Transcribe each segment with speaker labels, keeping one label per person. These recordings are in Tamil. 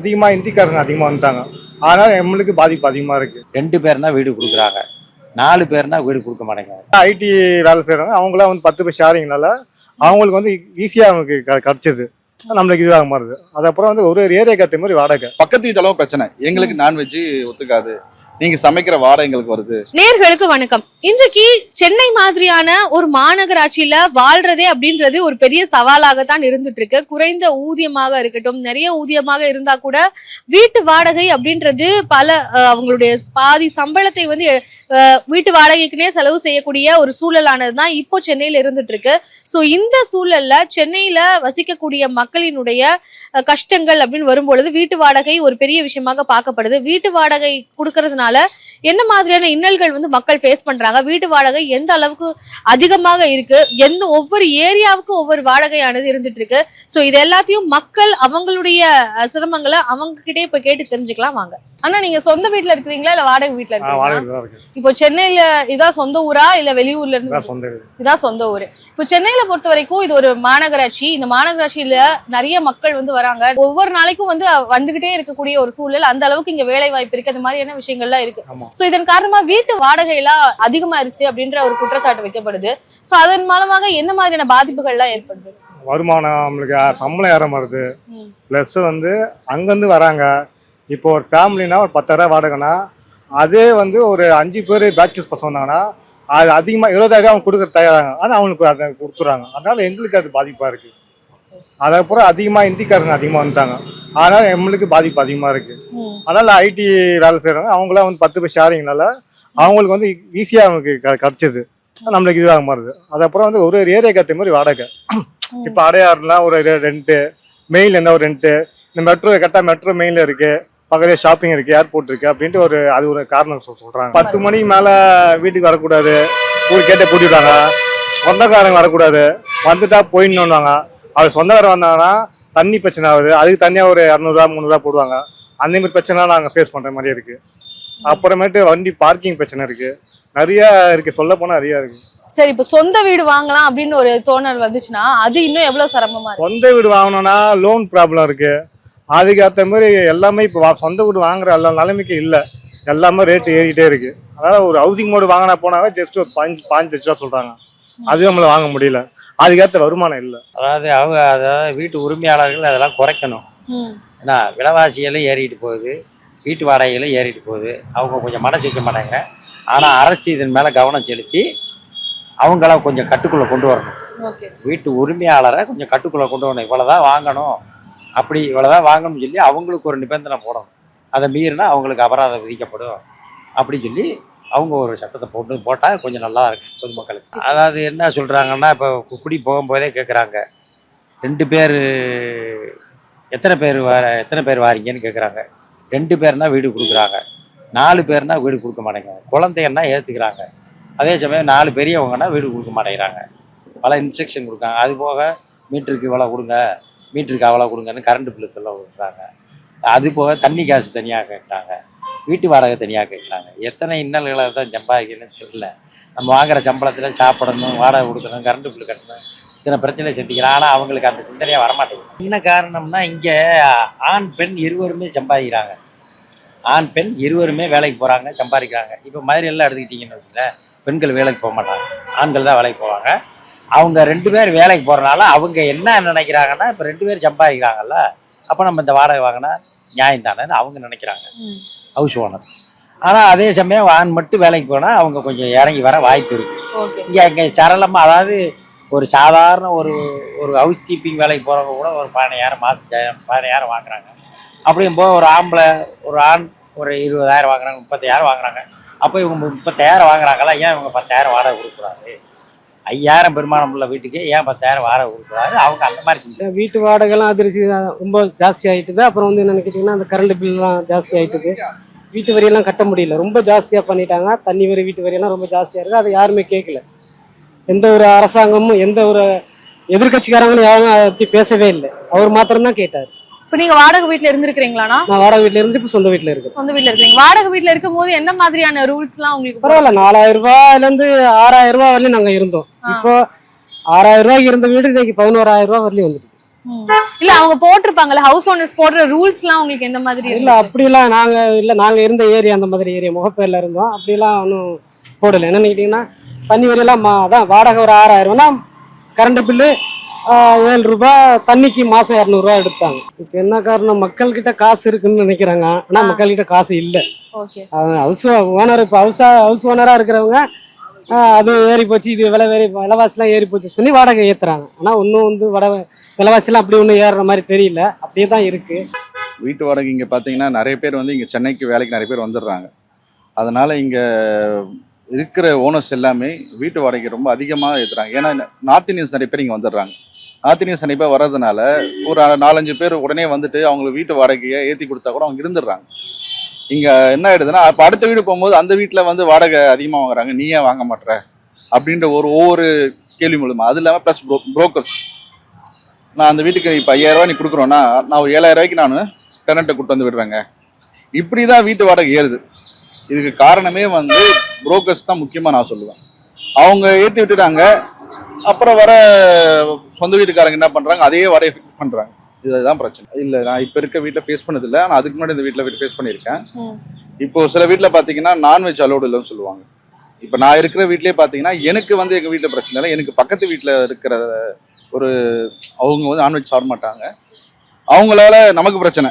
Speaker 1: அதிகமாக இந்திக்காரங்க அதிகமாக வந்துட்டாங்க. அதனால எம்மளுக்கு பாதிப்பு அதிகமாக இருக்கு.
Speaker 2: ரெண்டு பேர்னா வீடு கொடுக்குறாங்க. நாலு பேர்னா வீடு கொடுக்க மாட்டேங்கிறாங்க.
Speaker 1: ஐடி வேலை செய்கிறவங்க அவங்களாம் வந்து பத்து பேர் ஷேரிங்னால அவங்களுக்கு வந்து ஈஸியாக அவங்களுக்கு க- கிடைச்சது நம்மளுக்கு இதுவாக மாறுது. அதுக்கப்புறம் வந்து ஒரு ஒரு ஏரியாக்கு ஏற்ற மாதிரி வாடகை.
Speaker 3: பக்கத்து வீட்டு அளவு பிரச்சனை. எங்களுக்கு நான்வெஜ் ஒத்துக்காது. நீங்க சமைக்கிற வாடகை எங்களுக்கு வருது.
Speaker 4: நேர்களுக்கு வணக்கம். இன்றைக்கு சென்னை மாதிரியான ஒரு மாநகராட்சியில வாழ்றதே அப்படின்றது ஒரு பெரிய சவாலாகத்தான் இருந்துட்டு இருக்கு குறைந்த ஊதியமாக இருக்கட்டும் நிறைய ஊதியமாக இருந்தா கூட வீட்டு வாடகை அப்படின்றது பல அவங்களுடைய பாதி சம்பளத்தை வந்து வீட்டு வாடகைக்குனே செலவு செய்யக்கூடிய ஒரு சூழலானது தான் இப்போ சென்னையில இருந்துட்டு இருக்கு ஸோ இந்த சூழல்ல சென்னையில வசிக்கக்கூடிய மக்களினுடைய கஷ்டங்கள் அப்படின்னு வரும்பொழுது வீட்டு வாடகை ஒரு பெரிய விஷயமாக பார்க்கப்படுது. வீட்டு வாடகை கொடுக்கறதுனால என்ன மாதிரியான இன்னல்கள் வந்து மக்கள் ஃபேஸ் பண்றாங்க? வீட்டு வாடகை எந்த அளவுக்கு அதிகமாக இருக்கு? எந்த ஒவ்வொரு ஏரியாவுக்கும் ஒவ்வொரு வாடகையானது இருந்துட்டு இருக்கு? ஸோ இது எல்லாத்தையும் மக்கள் அவங்களுடைய சிரமங்களை அவங்க கிட்டே போய் கேட்டு தெரிஞ்சுக்கலாம் வாங்க. ஆனா நீங்க சொந்த வீட்ல இருக்கிறீங்களா? இல்ல வாடகை வீட்ல
Speaker 1: ஆ,
Speaker 4: இருக்கீங்களா இப்போ சென்னையில இதான் சொந்த ஊரா? இல்ல வெளியூர்ல இருந்து?
Speaker 1: இதான் சொந்த
Speaker 4: ஊரு. இப்போ சென்னையில பொறுத்த வரைக்கும் இது ஒரு மாநகராட்சி. இந்த மாநகராட்சியில நிறைய மக்கள் வந்து வராங்க. ஒவ்வொரு நாளைக்கும் வந்து வந்துகிட்டே இருக்கக்கூடிய ஒரு சூழல். அந்த அளவுக்கு இங்க வேலை வாய்ப்பு இருக்கு. அந்த மாதிரியான விஷயங்கள்லாம் இருக்கு. சோ இதன் காரணமா வீட்டு வாடகை எல்லாம் அதிகமாயிருச்சு அப்படின்ற ஒரு குற்றச்சாட்டு வைக்கப்படுது. சோ அதன் மூலமாக என்ன மாதிரியான பாதிப்புகள் எல்லாம் ஏற்படுது?
Speaker 1: வருமானம் நம்மளுக்கு சம்பளம் ஏற மாறுது. ப்ளஸ் வந்து அங்கேருந்து வராங்க. இப்போ ஒரு ஃபேமிலினா ஒரு பத்தாயிரம் வாடகைனா அதே வந்து ஒரு அஞ்சு பேர் பேச்சுலர்ஸ் பசங்க வந்தாங்கன்னா அது அதிகமாக இருபதாயிரம் அவங்க கொடுக்க தயாராங்க. ஆனால் அவங்களுக்கு அதை கொடுத்துறாங்க அதனால எங்களுக்கு அது பாதிப்பாக இருக்கு. அதுக்கப்புறம் அதிகமாக இந்திக்காரங்க அதிகமாக வந்துட்டாங்க. அதனால எங்களுக்கு பாதிப்பு அதிகமாக இருக்கு. அதனால ஐடி வேலை செய்கிறவங்க அவங்களாம் வந்து பத்து பேர் ஷேரிங்னால அவங்களுக்கு வந்து ஈஸியாக அவங்களுக்கு க- கிடைச்சது. நம்மளுக்கு இதுவாக மாறுது. அதுக்கப்புறம் வந்து ஒரு ஒரு ஏரியாக்கு ஏற்ற மாதிரி வாடகை. இப்போ அடையாறுலாம் ஒரு ரெண்ட்டு மெயில் இருந்தால் ஒரு ரெண்ட்டு இந்த மெட்ரோ கரெக்டாக மெட்ரோ மெயினில் இருக்கு பக்கத்துல ஷாப்பிங் இருக்கு ஏர்போர்ட் இருக்கு அப்படின்ட்டு ஒரு அது ஒரு காரணம் சொல்- சொல்றாங்க. பத்து மணிக்கு மேல வீட்டுக்கு வரக்கூடாது ஊர் கேட்ட கூட்டிவிட்டாங்க சொந்தக்காரங்க வரக்கூடாது வந்துட்டா போயிடணும்வாங்க அவர் சொந்தக்காரங்க வந்தாங்கன்னா தண்ணி பிரச்சனை ஆகுது. அதுக்கு தனியா ஒரு இரநூறுவா முந்நூறுவா போடுவாங்க. அந்த மாதிரி பிரச்சனை நாங்கள் ஃபேஸ் பண்ற மாதிரி இருக்கு. அப்புறமேட்டு வண்டி பார்க்கிங் பிரச்சனை இருக்கு. நிறைய இருக்கு. சொல்ல போனா நிறைய இருக்கு.
Speaker 4: சரி இப்போ சொந்த வீடு வாங்கலாம் அப்படின்னு ஒரு தோணல் வந்துச்சுன்னா அது இன்னும் எவ்வளவு சிரமமா இருக்கு?
Speaker 1: சொந்த வீடு வாங்கணும்னா லோன் ப்ராப்ளம் இருக்கு. அதுக்கு ஏற்ற மாதிரி எல்லாமே இப்போ சொந்த வீடு வாங்குற எல்லா நிலைமைக்கு இல்லை. எல்லாமே ரேட்டு ஏறிட்டே இருக்கு. அதனால ஒரு ஹவுசிங் மோடு வாங்கினா போனாவே ஜஸ்ட் ஒரு பாஞ்சு பாஞ்சு லட்ச ரூபா சொல்றாங்க. அது நம்மள வாங்க முடியல. அதுக்கேற்ற வருமானம் இல்லை.
Speaker 2: அதாவது அவங்க அதாவது வீட்டு உரிமையாளர்கள் அதெல்லாம் குறைக்கணும்.
Speaker 4: ம்.
Speaker 2: ஏன்னா விலைவாசிகளும் ஏறிட்டு போகுது. வீட்டு வாடகைகளும் ஏறிட்டு போகுது. அவங்க கொஞ்சம் மனசு வைக்க மாட்டாங்க. ஆனால் அரசு இதன் மேலே கவனம் செலுத்தி அவங்கள கொஞ்சம் கட்டுக்குள்ளே கொண்டு வரணும்.
Speaker 4: ஓகே.
Speaker 2: வீட்டு உரிமையாளரை கொஞ்சம் கட்டுக்குள்ளே கொண்டு வரணும். இவ்வளோதான் வாங்கணும். அப்படி இவ்வளோதான் வாங்கணும்னு சொல்லி அவங்களுக்கு ஒரு நிபந்தனை போடணும். அதை மீறினா அவங்களுக்கு அபராதம் விதிக்கப்படும். அப்படின்னு சொல்லி அவங்க ஒரு சட்டத்தை போட்டு போட்டால் கொஞ்சம் நல்லா இருக்கும் பொதுமக்களுக்கு. அதாவது என்ன சொல்கிறாங்கன்னா இப்போ குடி போகும்போதே கேட்குறாங்க ரெண்டு பேர் எத்தனை பேர் வர எத்தனை பேர் வாரீங்கன்னு கேட்குறாங்க ரெண்டு பேர்னா வீடு கொடுக்குறாங்க. நாலு பேர்னா வீடு கொடுக்க மாட்டேங்கிறாங்க குழந்தைன்னா ஏற்றுக்கிறாங்க அதே சமயம் நாலு பெரியவங்கன்னா வீடு கொடுக்க மாட்டேங்கிறாங்க. பல இன்ஸ்ட்ரக்ஷன் கொடுக்காங்க அது போக மீட்டருக்கு இவ்வளோ கொடுங்க மீட்டருக்கு அவ்வளோ கொடுங்கன்னு கரண்ட் பில்லு தொல்லை கொடுக்குறாங்க அது போக தண்ணி காசு தனியாக கேட்குறாங்க வீட்டு வாடகை தனியாக கேட்குறாங்க. எத்தனை இன்னல்களை தான் சம்பாதிக்கணும்னு தெரியல. நம்ம வாங்குகிற சம்பளத்தில் சாப்பிடணும் வாடகை கொடுக்கணும் கரண்ட் பில்லு கட்டணும் இத்தனை பிரச்சனை சந்திக்கிறோம் ஆனால் அவங்களுக்கு அந்த சிந்தனையாக வரமாட்டேங்குது. என்ன காரணம்னா இங்கே ஆண் பெண் இருவருமே சம்பாதிக்கிறாங்க. ஆண் பெண் இருவருமே வேலைக்கு போகிறாங்க சம்பாதிக்கிறாங்க. இப்போ மதுரையெல்லாம் எடுத்துக்கிட்டிங்கன்னு வச்சுக்கோங்களேன் பெண்கள் வேலைக்கு போக மாட்டாங்க. ஆண்கள் தான் வேலைக்கு போவாங்க. அவங்க ரெண்டு பேர் வேலைக்கு போகிறனால அவங்க என்ன நினைக்கிறாங்கன்னா இப்போ ரெண்டு பேர் சம்பாதிக்கிறாங்கல்ல அப்போ நம்ம இந்த வாடகை வாங்கினா நியாயம் தானேன்னு அவங்க நினைக்கிறாங்க. ஹவுஸ் ஓனர் ஆனால் அதே சமயம் ஆண் மட்டும் வேலைக்கு போனால் அவங்க கொஞ்சம் இறங்கி வர வாய்ப்பு இருக்குது இங்கே இங்கே சரளமாக அதாவது ஒரு சாதாரண ஒரு ஒரு ஹவுஸ் கீப்பிங் வேலைக்கு போகிறவங்க கூட ஒரு பதினாயிரம் மாதம் பதினாயிரம் வாங்குறாங்க. அப்படியும் போது ஒரு ஆம்பளை ஒரு ஆண் ஒரு இருபதாயிரம் வாங்குறாங்க முப்பத்தாயிரம் வாங்குறாங்க. அப்போ இவங்க முப்பத்தாயிரம் வாங்குறாங்களா? ஏன் இவங்க பத்தாயிரம் வாடகை கொடுக்கூடாது ஐயாயிரம் பெருமானம் உள்ள வீட்டுக்கு ஏன் பத்தாயிரம் வாடகை கொடுக்குறாரு? அவங்க அந்த மாதிரி
Speaker 5: வீட்டு வாடகைலாம் அதிர்ச்சி ரொம்ப ஜாஸ்தி ஆகிட்டுது அப்புறம் வந்து என்னன்னு கேட்டிங்கன்னா அந்த கரண்ட் பில்லாம் ஜாஸ்தி ஆகிட்டுது வீட்டு வரியெல்லாம் கட்ட முடியல. ரொம்ப ஜாஸ்தியாக பண்ணிட்டாங்க. தண்ணி வரி வீட்டு வரியெல்லாம் ரொம்ப ஜாஸ்தியாக இருக்குது. அதை யாருமே கேட்கல. எந்த ஒரு அரசாங்கமும் எந்த ஒரு எதிர்க்கட்சிக்காரங்களும் யாரும் அதை பற்றி பேசவே இல்லை. அவர் மாத்திரம்தான் கேட்டார்.
Speaker 4: இப்போ நீங்க வாடகை வீட்ல இருந்திருக்கிறீங்களா
Speaker 5: நான் வாடகை வீட்டில் இருந்து இப்போ சொந்த வீட்டில் இருக்கேன்.
Speaker 4: சொந்த வீட்ல இருக்கீங்க. வாடகை வீட்ல இருக்கும்போது எந்த மாதிரியான ரூல்ஸ் எல்லாம் உங்களுக்கு
Speaker 5: பரவாயில்ல நாலாயிரம் ரூபாயிலேருந்து ஆறாயிரம் ரூபாய் வரலையும் நாங்கள் இருந்தோம். இப்போ ஆறாயிரம் ரூபாய்க்கு இருந்த வீடு இன்னைக்கு பதினோராயிரம் ரூபாய் வரலையும் வந்துட்டு
Speaker 4: இல்ல அவங்க போட்டிருப்பாங்கல்ல ஹவுஸ் ஓனர்ஸ் போடுற ரூல்ஸ் எல்லாம் உங்களுக்கு எந்த மாதிரி
Speaker 5: இல்ல? அப்படிலாம் நாங்க இல்ல நாங்க இருந்த ஏரியா அந்த மாதிரி ஏரியா முகப்பேர்ல இருந்தோம். அப்படிலாம் ஒன்றும் போடல. என்னன்னு கேட்டீங்கன்னா தண்ணி வரியெல்லாம் அதான் வாடகை ஒரு ஆறாயிரம்னா கரண்ட் பில்லு ஏழு ரூபாய் தண்ணிக்கு மாசம் இரநூறுவா எடுத்தாங்க. இப்போ என்ன காரணம்? மக்கள்கிட்ட காசு இருக்குன்னு நினைக்கிறாங்க. ஆனா. மக்கள்கிட்ட காசு இல்லை. ஹவுஸ் ஓனர் இப்போ ஹவுஸ் ஹவுஸ் ஓனரா இருக்கிறவங்க அது ஏறி போச்சு இது விலை வேறி விலைவாசிலாம் ஏறி போச்சு சொல்லி வாடகை ஏத்துறாங்க. ஆனா ஒன்றும் வந்து வட விலைவாசிலாம் அப்படி ஒன்றும் ஏறுற மாதிரி தெரியல. அப்படியே தான் இருக்கு.
Speaker 3: வீட்டு வாடகை இங்கே பார்த்தீங்கன்னா நிறைய பேர் வந்து இங்கே சென்னைக்கு வேலைக்கு நிறைய பேர் வந்துடுறாங்க. அதனால இங்கே இருக்கிற ஓனர்ஸ் எல்லாமே வீட்டு வாடகை ரொம்ப அதிகமாக ஏற்றுறாங்க ஏன்னா நார்த் இந்தியன்ஸ் நிறைய பேர் இங்கே வந்துடுறாங்க. நார்த் இந்தியன்ஸ் வர்றதுனால ஒரு நாலஞ்சு பேர் உடனே வந்துட்டு அவங்களுக்கு வீட்டு வாடகையை ஏற்றி கொடுத்தா கூட அவங்க இருந்துடுறாங்க. இங்கே என்ன ஆயிடுதுன்னா அப்போ அடுத்த வீடு போகும்போது அந்த வீட்டில் வந்து வாடகை அதிகமாக வாங்குறாங்க. நீ ஏன் வாங்க மாட்ற? அப்படின்ற ஒரு ஒவ்வொரு கேள்வி மூலமா. அது இல்லாமல் ப்ளஸ் ப்ரோ புரோக்கர்ஸ் நான் அந்த வீட்டுக்கு இப்போ ஐயாயிரரூவா நீ கொடுக்குறோன்னா நான் ஒரு ஏழாயிரம் ரூபாய்க்கு நான் டெனண்ட்டை கூட்டு வந்து விடுறேங்க. இப்படி தான் வீட்டு வாடகை ஏறுது. இதுக்கு காரணமே வந்து புரோக்கர்ஸ் தான் முக்கியமாக நான் சொல்லுவேன். அவங்க ஏற்றி விட்டுட்டாங்க. அப்புறம் வர சொந்த வீட்டுக்காரங்க என்ன பண்ணுறாங்க அதே வாடகை ஃபிக்ஸ் பண்ணுறாங்க இதுதான் பிரச்சனை. இல்லை நான் இப்போ இருக்க வீட்டில் ஃபேஸ் பண்ணதில்லை. ஆனால் அதுக்கு முன்னாடி இந்த வீட்டில் வீட்டு ஃபேஸ் பண்ணியிருக்கேன். இப்போ சில வீட்டில் பார்த்தீங்கன்னா நான்வெஜ் அலோடு இல்லைன்னு சொல்லுவாங்க. இப்போ நான் இருக்கிற வீட்லயே பார்த்தீங்கன்னா எனக்கு வந்து எங்கள் வீட்டில் பிரச்சனை இல்லை. எனக்கு பக்கத்து வீட்டில் இருக்கிற ஒரு அவங்க வந்து நான்வெஜ் சாப்பிட மாட்டாங்க. அவங்களால நமக்கு பிரச்சனை.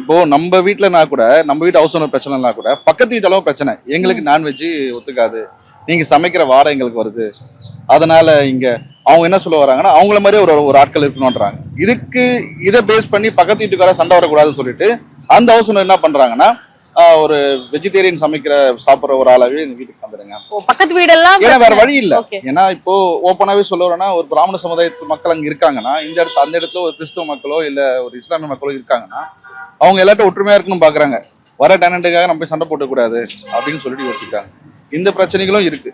Speaker 3: இப்போ நம்ம வீட்டுலனா கூட நம்ம வீட்டு ஹவுஸ் ஓனர் பிரச்சனைனா கூட பக்கத்து வீட்டெல்லாம் பிரச்சனை. எங்களுக்கு நான்வெஜ் ஒத்துக்காது. நீங்க சமைக்கிற வாடகை எங்களுக்கு வருது. அதனால இங்க அவங்க என்ன சொல்ல வராங்கன்னா அவங்கள மாதிரி ஒரு ஒரு ஆட்கள் இருக்கணும்ன்றாங்க. இதுக்கு இதை பேஸ் பண்ணி பக்கத்து வீட்டுக்கார சண்டை வரக்கூடாதுன்னு சொல்லிட்டு அந்த ஹவுஸ் என்ன பண்றாங்கன்னா ஆஹ், ஒரு வெஜிடேரியன் சமைக்கிற சாப்பிட்ற ஒரு ஆளாவே எங்க வீட்டுக்கு வந்துடுங்க.
Speaker 4: பக்கத்து வீடெல்லாம்
Speaker 3: ஏன்னா வேற. வழி இல்ல. ஏன்னா இப்போ ஓப்பனாவே சொல்ல வரேன்னா ஒரு பிராமண சமுதாயத்து மக்கள் அங்க இருக்காங்கன்னா இந்த இடத்துல அந்த இடத்துல ஒரு கிறிஸ்துவ மக்களோ இல்ல ஒரு இஸ்லாமிய மக்களோ இருக்காங்கன்னா அவங்க எல்லாத்தையும் ஒற்றுமையா இருக்கணும் பாக்குறாங்க. வர டேனண்ட்டுக்காக நம்ம போய் சண்டை போட்டக்கூடாது அப்படின்னு சொல்லிட்டு யோசிக்கிறாங்க. இந்த பிரச்சனைகளும் இருக்கு.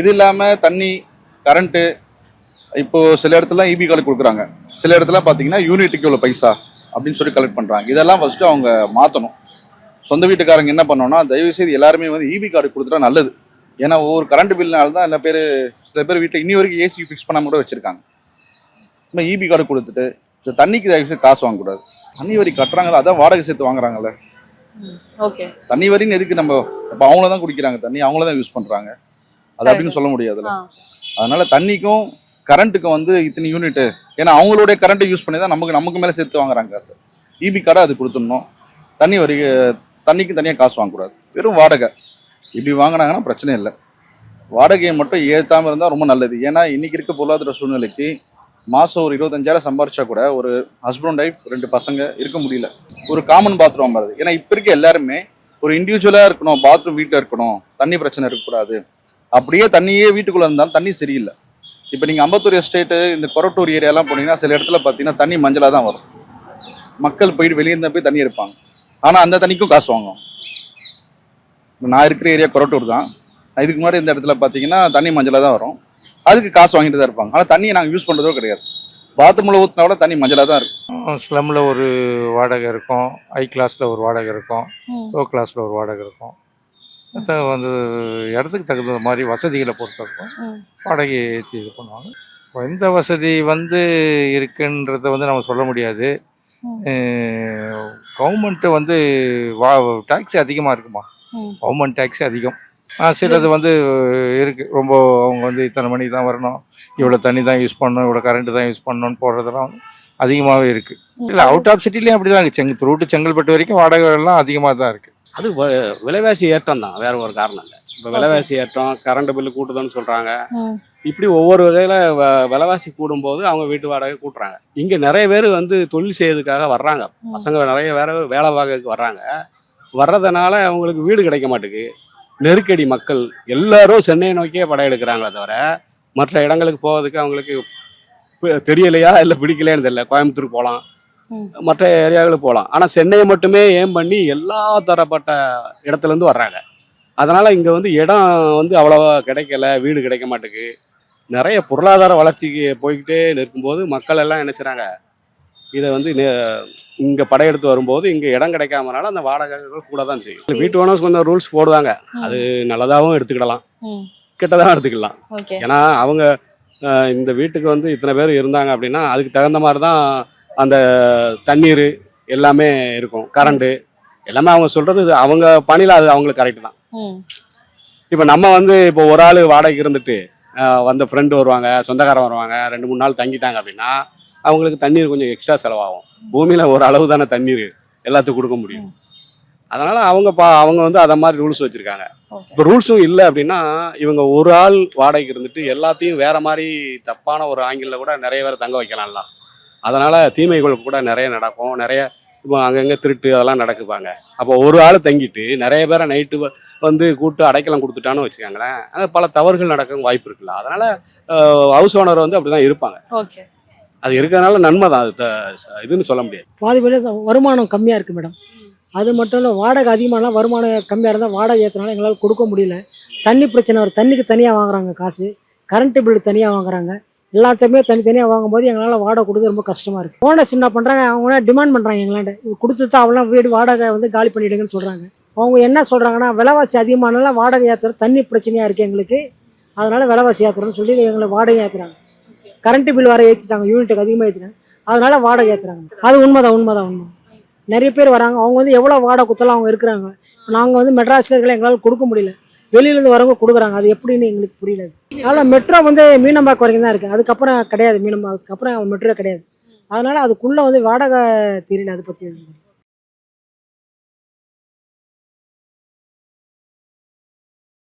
Speaker 3: இது இல்லாம தண்ணி கரண்ட்டு இப்போ சில இடத்துல இபி கார்டு கொடுக்குறாங்க. சில இடத்துல பாத்தீங்கன்னா யூனிட்டுக்கு இவ்வளவு பைசா அப்படின்னு சொல்லி கலெக்ட் பண்றாங்க. இதெல்லாம் ஃபர்ஸ்ட் அவங்க மாத்தணும். சொந்த வீட்டுக்காரங்க என்ன பண்ணணும்னா தயவு செய்து எல்லாருமே வந்து இபி கார்டு கொடுத்துட்டா நல்லது. ஏன்னா ஒவ்வொரு கரண்ட் பில்னால தான் பேர் சில பேர் வீட்டில் இன்னி வரைக்கும் ஏசி ஃபிக்ஸ் பண்ணாம கூட வச்சிருக்காங்க. நம்ம இபி கார்டு கொடுத்துட்டு இந்த தண்ணிக்கு தயவு செய்து காசு வாங்கக்கூடாது. தண்ணி வரி கட்டுறாங்க அதான் வாடகை சேர்த்து வாங்குறாங்கல்ல.
Speaker 4: ஓகே.
Speaker 3: தண்ணி வரின்னு எதுக்கு நம்ம இப்போ அவங்கள தான் குடிக்கிறாங்க தண்ணி அவங்கள தான் யூஸ் பண்றாங்க. அது அப்படின்னு சொல்ல முடியாதுல்ல. அதனால தண்ணிக்கும் கரண்ட்டுக்கும் வந்து இத்தனை யூனிட் ஏன்னா அவங்களுடைய கரண்ட்டை யூஸ் பண்ணி தான் நமக்கு நமக்கு மேலே சேர்த்து வாங்குறாங்க காசு இபி கார்டை அது கொடுத்துடணும். தண்ணி வரி தண்ணிக்கு தனியாக காசு வாங்கக்கூடாது. வெறும் வாடகை. இப்படி வாங்கினாங்கன்னா பிரச்சனை இல்லை. வாடகையை மட்டும் ஏற்றாமல் இருந்தால் ரொம்ப நல்லது. ஏன்னா இன்னைக்கு இருக்க பொருளாதார சூழ்நிலைக்கு மாதம் ஒரு இருபத்தஞ்சாயிரம் சம்பாரிச்சா கூட ஒரு ஹஸ்பண்ட் ஒய்ஃப் ரெண்டு பசங்க இருக்க முடியல. ஒரு காமன் பாத்ரூம் வருது ஏன்னா இப்போ இருக்க எல்லாருமே ஒரு இண்டிவிஜுவலாக இருக்கணும் பாத்ரூம் வீட்டில் இருக்கணும். தண்ணி பிரச்சனை இருக்கக்கூடாது. அப்படியே தண்ணியே வீட்டுக்குள்ளே இருந்தாலும் தண்ணி சரியில்லை. இப்போ நீங்கள் அம்பத்தூர் எஸ்டேட்டு இந்த கொரட்டூர் ஏரியாலாம் போனீங்கன்னா சில இடத்துல பார்த்தீங்கன்னா தண்ணி மஞ்சளாக தான் வரும். மக்கள் போயிட்டு வெளியே இருந்தால் போய் தண்ணி எடுப்பாங்க. ஆனால் அந்த தண்ணிக்கும் காசு வாங்குவோம் நான் இருக்கிற ஏரியா கொரட்டூர் தான். இதுக்கு முன்னாடி இந்த இடத்துல பார்த்தீங்கன்னா தண்ணி மஞ்சளாக தான் வரும். அதுக்கு காசு வாங்கிட்டு தான் இருப்பாங்க. ஆனால் தண்ணியை நாங்கள் யூஸ் பண்ணுறதோ கிடையாது. பாத்ரூமில் ஊற்றினா கூட தண்ணி மஞ்சளாக தான் இருக்கும்.
Speaker 6: ஸ்லம்மில் ஒரு வாடகை இருக்கும். ஹை கிளாஸில் ஒரு வாடகை இருக்கும். லோ கிளாஸில் ஒரு வாடகை இருக்கும். வந்து இடத்துக்கு தகுந்த மாதிரி வசதிகளை பொறுத்த வரைக்கும்
Speaker 4: ம்.
Speaker 6: வாடகையை ஏற்றி இது பண்ணுவாங்க. இப்போ எந்த வசதி வந்து இருக்குன்றத வந்து நம்ம சொல்ல முடியாது. கவர்மெண்ட்டு வந்து வா டேக்ஸி அதிகமாக இருக்குமா. கவர்மெண்ட் டேக்ஸி அதிகம். சிலது வந்து இருக்கு. ரொம்ப அவங்க வந்து இத்தனை மணிக்கு தான் வரணும். இவ்வளோ தண்ணி தான் யூஸ் பண்ணணும். இவ்வளோ கரண்ட் தான் யூஸ் பண்ணணும்னு போடுறதெல்லாம் அதிகமாகவே இருக்கு. இல்லை அவுட் ஆஃப் சிட்டிலையும் அப்படி தான் இருக்கு. செங்க த்ரூட்டு செங்கல்பட்டு வரைக்கும் வாடகை எல்லாம் அதிகமாக தான் இருக்கு.
Speaker 7: அது விலைவாசி ஏற்றம் தான் வேற ஒரு காரணம் இல்லை. இப்போ விலைவாசி ஏற்றம் கரண்ட் பில்லு கூட்டுதுன்னு சொல்றாங்க. இப்படி ஒவ்வொரு வகையில விலைவாசி கூடும்போது அவங்க வீட்டு வாடகை கூட்டுறாங்க. இங்க நிறைய பேர் வந்து தொழில் செய்யறதுக்காக வர்றாங்க. பசங்க நிறைய வேற வேலை பார்க்கறதுக்கு வர்றாங்க. வர்றதுனால அவங்களுக்கு வீடு கிடைக்க மாட்டேங்குது. நெருக்கடி மக்கள் எல்லாரும் சென்னையை நோக்கியே படையெடுக்கிறாங்களே தவிர மற்ற இடங்களுக்கு போவதுக்கு அவங்களுக்கு தெரியலையா இல்லை பிடிக்கலையான்னு தெரியல. கோயம்புத்தூர் போகலாம். மற்ற ஏரியாவுக்கு போகலாம். ஆனால் சென்னையை மட்டுமே ஏம் பண்ணி எல்லா தரப்பட்ட இடத்துலேருந்து வர்றாங்க. அதனால் இங்கே வந்து இடம் வந்து அவ்வளோவா கிடைக்கல வீடு கிடைக்க மாட்டேங்குது. நிறைய பொருளாதார வளர்ச்சிக்கு போய்கிட்டே இருக்கும்போது மக்கள் எல்லாம் நினைச்சுறாங்க இதை வந்து இங்கே படையெடுத்து வரும்போது இங்கே இடம் கிடைக்காமனால அந்த வாடகைகள் கூட தான் செய்யும். வீட்டு ஓனர்ஸ் கொஞ்சம் ரூல்ஸ் போடுவாங்க. அது நல்லதாகவும் எடுத்துக்கிடலாம். கெட்டதாகவும் எடுத்துக்கலாம் ஏன்னா அவங்க இந்த வீட்டுக்கு வந்து இத்தனை பேர் இருந்தாங்க அப்படின்னா அதுக்கு தகுந்த மாதிரி தான் அந்த தண்ணீர் எல்லாமே இருக்கும் கரண்ட்டு. எல்லாமே அவங்க சொல்கிறது அவங்க பணியில் அது அவங்களுக்கு கரெக்டு தான். இப்போ நம்ம வந்து இப்போ ஒரு ஆள் வாடகைக்கு இருந்துட்டு வந்த ஃப்ரெண்டு வருவாங்க சொந்தக்காரன் வருவாங்க ரெண்டு மூணு நாள் தங்கிட்டாங்க அப்படின்னா அவங்களுக்கு தண்ணீர் கொஞ்சம் எக்ஸ்ட்ரா செலவாகும். பூமியில் ஒரு அளவு தானே தண்ணீர் எல்லாத்துக்கும் கொடுக்க முடியும். அதனால் அவங்க பா அவங்க வந்து அதை மாதிரி ரூல்ஸ் வச்சுருக்காங்க. இப்போ ரூல்ஸும் இல்லை அப்படின்னா இவங்க ஒரு ஆள் வாடகைக்கு இருந்துட்டு எல்லாத்தையும் வேற மாதிரி தப்பான ஒரு ஆங்கிளில் கூட நிறைய பேர் தங்க வைக்கலாம்ல அதனால் தீமைகள் கூட நிறைய நடக்கும். நிறைய இப்போ அங்கங்கே திருட்டு அதெல்லாம் நடக்குப்பாங்க அப்போ ஒரு ஆள் தங்கிட்டு நிறைய பேரை நைட்டு வந்து கூட்டு அடைக்கலம் கொடுத்துட்டான்னு வச்சுக்கோங்களேன். அங்கே பல தவறுகள் நடக்க வாய்ப்பு இருக்குல்ல. அதனால் ஹவுஸ் ஓனர் வந்து அப்படி தான் இருப்பாங்க.
Speaker 4: ஓகே
Speaker 7: அது இருக்கிறதுனால நன்மை தான். அது இதுன்னு சொல்ல முடியாது.
Speaker 8: பாதி பேர் வருமானம் கம்மியாக இருக்குது மேடம் அது மட்டும் இல்லை வாடகை அதிகமானா வருமானம் கம்மியாக இருந்தால் வாடகை ஏற்றினாலும் எங்களால் கொடுக்க முடியல. தண்ணி பிரச்சனை வரும் தண்ணிக்கு தனியாக வாங்குறாங்க காசு. கரண்ட்டு பில்லு தனியாக வாங்குறாங்க. எல்லாத்தையுமே தனித்தனியாக வாங்கும்போது எங்களால் வாடகை கொடுக்க ரொம்ப கஷ்டமாக இருக்குது ஓனர்ஸ் என்ன பண்ணுறாங்க அவங்க டிமாண்ட் பண்ணுறாங்க எங்களாண்ட கொடுத்து தான் அவங்களாம் வீடு வாடகை வந்து காலி பண்ணிவிடுங்கன்னு சொல்கிறாங்க அவங்க என்ன சொல்கிறாங்கன்னா விலைவாசி அதிகமானாலும் வாடகை ஏற்றுற தண்ணி பிரச்சனையாக இருக்குது எங்களுக்கு. அதனால் விலைவாசி ஏற்றுறோம்னு சொல்லி எங்களை வாடகை ஏற்றுறாங்க கரண்ட்டு பில் வர ஏற்றிட்டாங்க யூனிட்டுக்கு அதிகமாக ஏற்றிட்டாங்க அதனால் வாடகை ஏற்றுறாங்க அது உண்மைதான் உண்மைதான் உண்மை நிறைய பேர் வராங்க. அவங்க வந்து எவ்வளோ வாடகை குத்தலாம் அவங்க இருக்கிறாங்க. நாங்கள் வந்து மெட்ராஸில் இருக்கிற எங்களால் கொடுக்க முடியல. வெளியிலேருந்து வரவங்க கொடுக்குறாங்க. அது எப்படின்னு எங்களுக்கு புரியல. அதனால் மெட்ரோ வந்து மீனம்பாக்கம் வரைக்கும் தான் இருக்குது அதுக்கப்புறம் கிடையாது மீனம்பாக்கத்துக்கு அப்புறம் மெட்ரோ கிடையாது. அதனால் அதுக்குள்ளே வந்து வாடகை தெரியல அதை பற்றி